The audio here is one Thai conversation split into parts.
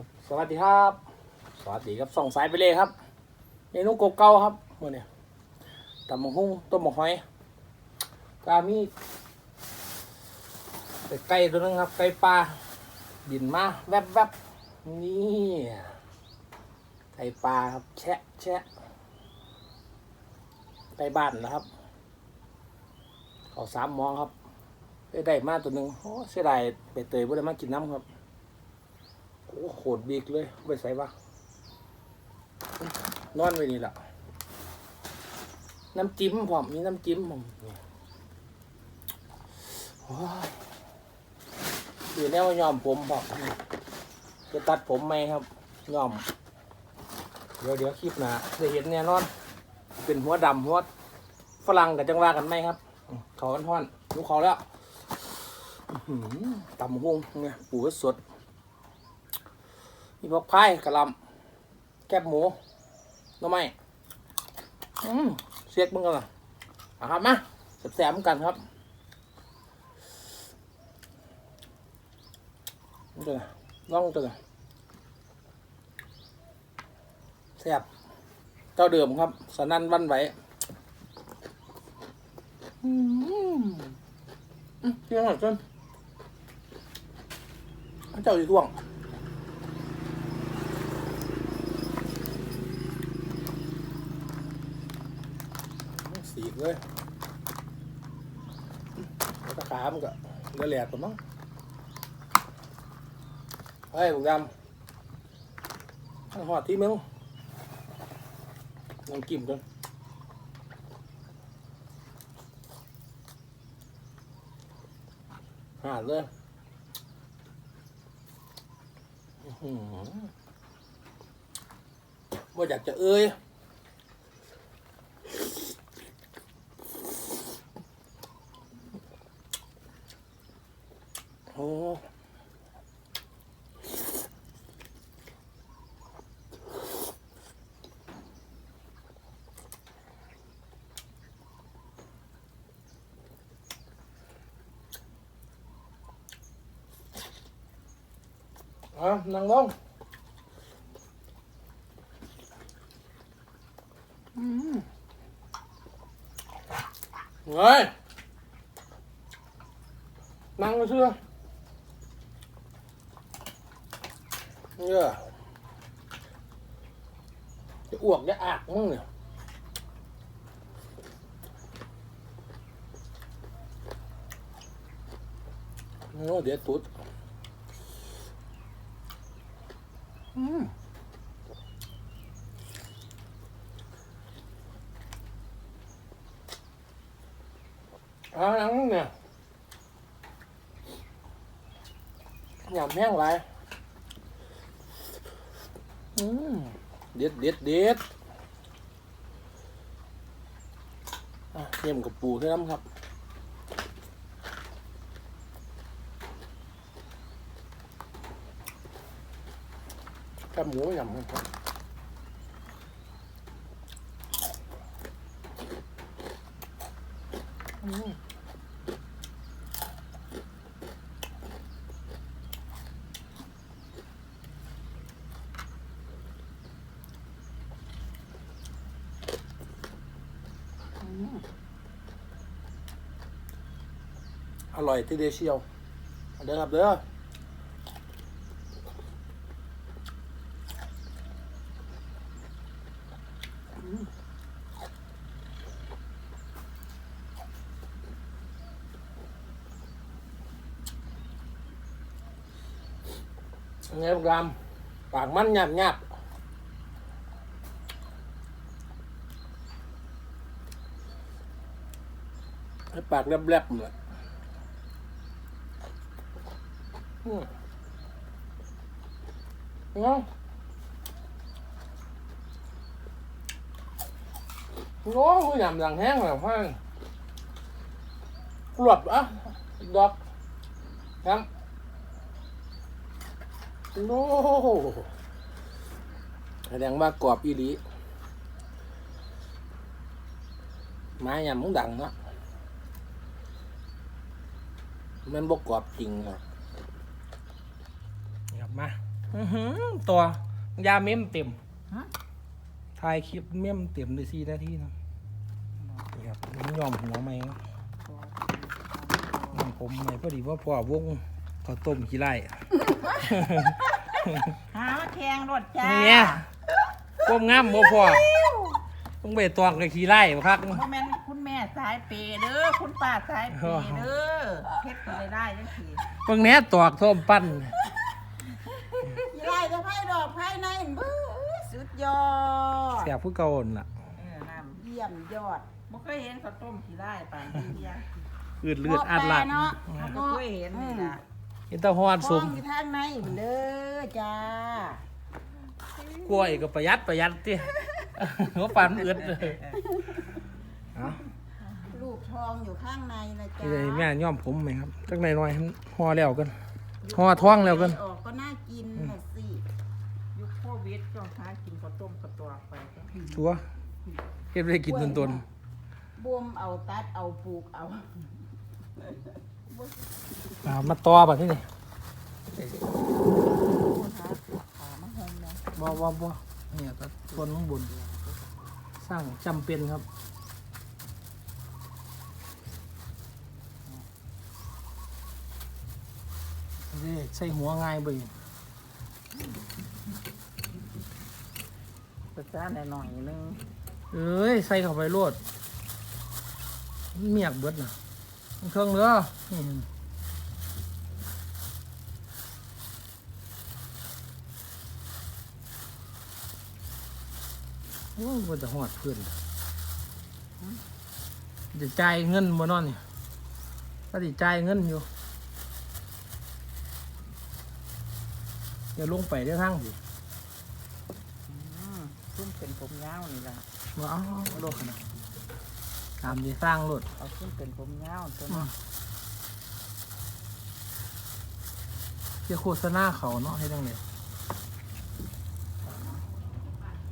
ครับ สวัสดีครับ สวัสดีครับส่องสายไปเลยครับเมนูกบเก่าครับมื่อนี้ตำมะฮุ่งต้มมะหอยกามีแต่ไก่ตัวนึงครับไก่ปลาบินมาแวบแวบๆนี่ไก่ปลาครับแชะแชะไก่บ้านนะครับเขาสามมองครับได้ได้มาตัวหนึ่งโอ้เสียดายไปเตยบ่ได้มากินน้ำครับ โอ้โหดบีกเลยไปใส่ปะนอนไว้นี่แหละน้ำจิ้มผมมีน้ำจิ้มผมนี่โอ้ยคือแนวยอมผมผมนี่จะตัดผมไหมครับยอม เดี๋ยวเดี๋ยวคลิปหนะจะเห็นแน่นอน เป็นหัวดำหัวฝรั่งกับจังว่ากันไหมครับเขาอันท่อนลูกเขาแล้วอื้อหือตำหงเนี่ยปูสด มีพวกพายกระลำแคบหมูน่อไม้อืมเสียกมึงกันล่ะอะครับมาแสบๆมกันครับนี่ตัวไหนลองตัวไหนแสบเจ้าเดิมครับ สนั่นวันไหวอืมเพียงหน่อยจนเจ้าอยู่ท่วง สีก เลยแล้วตะขามันก็เลือแหลกกันมั้งเฮ้ยบุกดำข้างหอดที่มึงลองกิ่มกันหาดเลยหือว่าอยากจะเอ้ย โอ้อะนั่งลงอืม เฮ้ยนั่งเชื่อเนี่ยจะอ้วกจะอากมึงเนี่ยโอ้เดี๋ยวตุ๊ดอืมอ่านังเนี่ยหยำแห้งไรอืม เด็ดเด็ดเด็ดเยี่ยมกับปูด้วยน้นครับกับหมูยำครับอืมอ ร่อยที่เดยวเชียวเอาเด้อครับเด้ออืมอันนี้โปรแกรมปากมันหยาบหยาบให้ปากแลบๆเลยอื เนาะโอ้ยยำหลังแห้งแบบห้างกรวบอะดอกครับโน้แสดงว่ากรอบอีหลีไม้ยำมึงดังเนาะมันบกกรอบจริงครับนี่ครับ มาอื้อหือตัวยาเม้มเต็มฮะ ถ่ายคลิปเม้มเต็มเลยสี่นาทีนะนี่ครับมันยอมหัวไหมครับยอมผมไหมพอดีว่าพ่อวงข้าวต้มขี้ไร่ หามาแข่งรถจ้านี่ไงก้มงามบ่พ่อต้องไปตวงกับขี้ไร่บ่ครับโมเมนคุณแม่สายเปย์เด้อคุณป้าสายเปย์เด้อเฮ็ดก็ได้ได้จังซี่ เบิ่งแหน่ตอกท่มปั้นยี่ไรจะไพ่ดอกไพ่ในบื้อสุด ยอดเสียผู้เก่าหั่นล่ะเออน้ำเยี่ยมยอดบ่เคยเห็นข้าวต้มขี้ไร่ปานนี้เดียวอืดเลือดอัดหลัดเนาะเราก็เคยเห็นนี่ล่ะเห็นแตะฮอดสฟ้อมงอยู่ทางในพุ่นเด้อจ้ากล้วยก็ประหยัดประหยัดติหัวปานมันอึดเลยเอ้าลูกทองอยู่ข้างในนะจ้านี่เลยแม่ย่อมผมไหมครับจักหน่อยๆให้มันห่อแล้วกันห่อท้องแล้วกัน ออกก็น่ากินน่ะสิยุคโค วิดต้องหากินข้าวต้มกระตอกไปก็ชัวร์เฮ็ดบ่ได้กินตนตนบวมเอาตัดเอาปลูกเอาๆอ่ามาต่อบัดนี้นี่คุณหาขามาโฮมเนาะบ่บ่บ่เนี่ยก็ต้นข้างบน สร้างจำเป็นครับ นี่ใส่หัวง่ายเบ่ ประจานหน่อยนึงเอ้ยใส่เข้าไปโลดมันเมียกเบิดนะเครื่องเนื้อนี่โอ้ยมันจะหอดเพื่อนจะจ่ายเงินบ่นอนนี่ก็จะจ่ายเงินอยู่อย่าลงไปได้ทั้งสิ อืมซุ่มเป็นผม ยาวนี่ล่ะมาเอาเอาโลดขนาดตามที่สร้างรถเอาซุ่มเป็นผมยาวตัวอืนี้มเที่โฆษณาเขาเนาะให้ดังเลย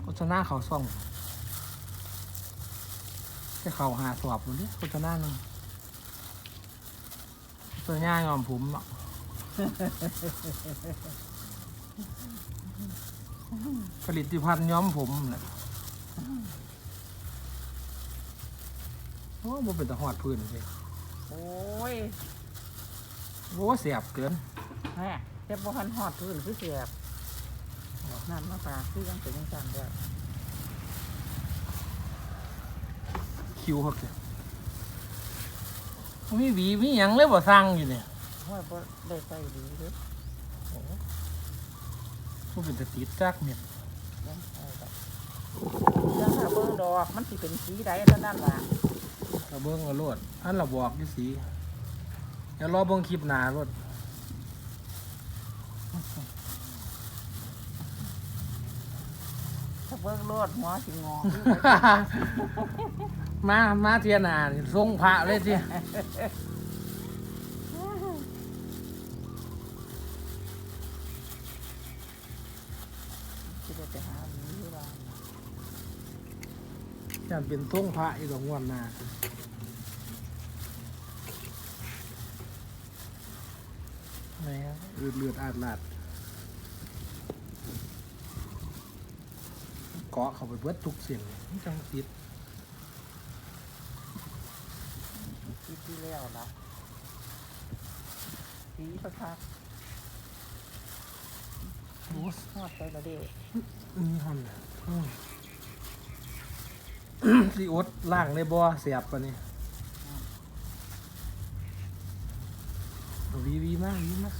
โฆษณาเขาซ่องแค่เขาหาสอบอยู่เนี่ยโฆษณาหนึ่งโฆษณายอมผมเนาะผลิตภัณฑ์ย้อมผมแหละ โอ้บ่เป็นตะหอดพื้นเลยโอ้ยโอ้เสียบเกินแม่เจ็บบ่ทันฮอดพื้นคือเสียบนั่นมาปลาคือยังเป็นยังจังด้วยคิวครับเจ้มีหวีมีหยังเลยบ่สร้างอยู่เนี่ยห้อยบ่ได้ใส่ดีเด้อมันเป็นตะติดจักเนี่ยยังใส่แบบ ยังถ้าเบิ่งดอกมันสิเป็นสีใดแล้วนั่นล่ะเราเบิ้งเอาโลดอันเราบอกอยู่สีเดี๋ยวรอเบิ้งคลิปหน้ารถถ้าเบิ่งโลดหัวสิงอมา มาเทียหนานี่ทรงพระเลยทีสิได้ไปหาหวีอยู่ล่ะ จะเป็นทรงพระอีกสองวันหนาไหนครับเลือดเลือดอาดลาดเกาะเข้าไปเบิดทุกเส้นมันจังติดคิดที่แล้วล่ะสีประทับโอ้สฮอดไปและเด้นี่ฮอนอื มสิอดล่างในบ่อเสียบปะนี่เอาวีวีมาวีมา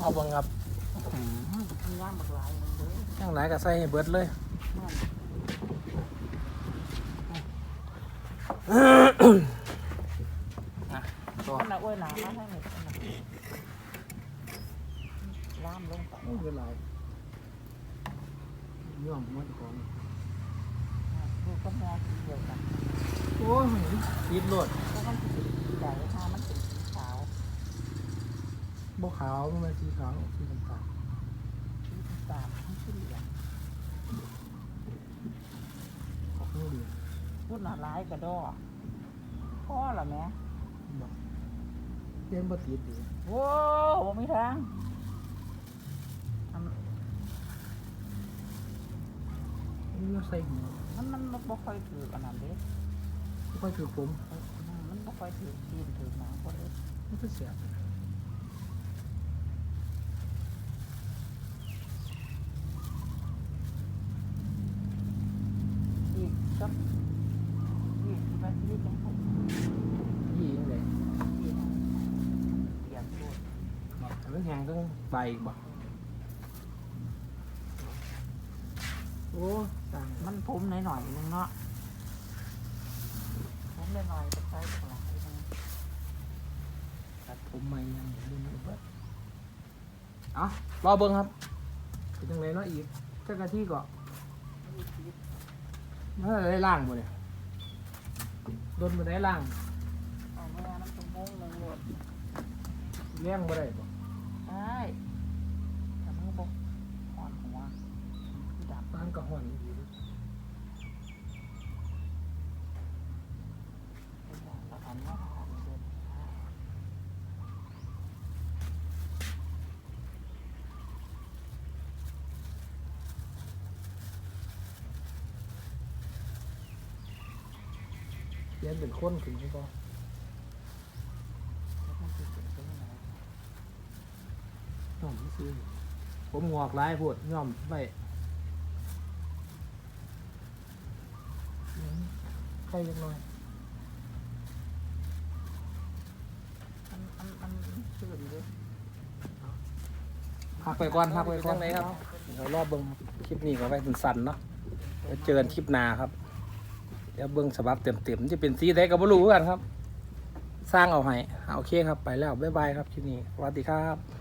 เอาบังครับอื้อหือมันย่างบักหลายมันเด้อยังไหนก็ใส่ให้เบิดเลยนั่นต่อคนน่ะโอ้ยหนามาให้หน่อยคนน่ะล่ามลงไปโอ้ยหลา ย่อมมันของดูก็มองเดียวกันโอ้ยติดโลดเพราะมันสิเป็นสีใดถ้ามันเป็นสีขาวบ่ขาวมันเป็นสีขาวสีน้ำตาลสีน้ำตาลมันสีเหลืองออกนี่ดีพูดหนาร้ายกระดอพ่อเหรอแม่เรียนบ่ติดดีโว้บ่มีทางอัน นี่เราใส่หัวมันมันมันบ่ค่อยถืออันนั้นเด้ไม่ค่อยถือผมเออมันบ่ค่อยถือตีนถือหนังคนเด้มันก็เสียบอีกสักยี่สิบนาทีจังพอยี่ยังไงยี่นะเตรียมตัวบอกแต่มันแห้งต้องใบอีกบ่ อ้ต่างมันผมหน่อยๆนึงเนาะผมหน่อยๆก็ใช้ปลายนึงตัดผมใหม่ยังเรื่องนี้เบิดเอารอเบิ่งครับเป็นจังไงเนาะอีกจักนาทีก่อนเมื่อได้ล่างบ่เนี่ยโดนบ่ได้ล่างเอาเมื่อน้ำตุ้มงหนึ่งหมดเลี้ยงบ่ได้บ่ใช่แต่มือบอกอ่อนหัวานก็ห่อนอยู่แล้วอันนี้อาหารเดินเลี้ยงเป็นคนถึงบ่แล้วมันจะเกิดขึ้นไหนย่อมซื้อผมงอกหลายโพดย่อมไว้ ใครจักหน่อยมันมันมันชื่นเลยพักไปก่อนพักไปก่อนไหนครับเดี๋ยวรอบเบิ่งคลิปนี้ก็ไว้สั้นๆเนาะเดี๋ยวเจอกันคลิปหน้าครับเดี๋ยวเบิ่งฉบับเต็มๆจะเป็นสีใดก็บ่รู้คือกันครับ สร้างเอาให้อ่าโอเคครับไปแล้วบ๊ายบายครับคลิปนี้สวัสดีครับ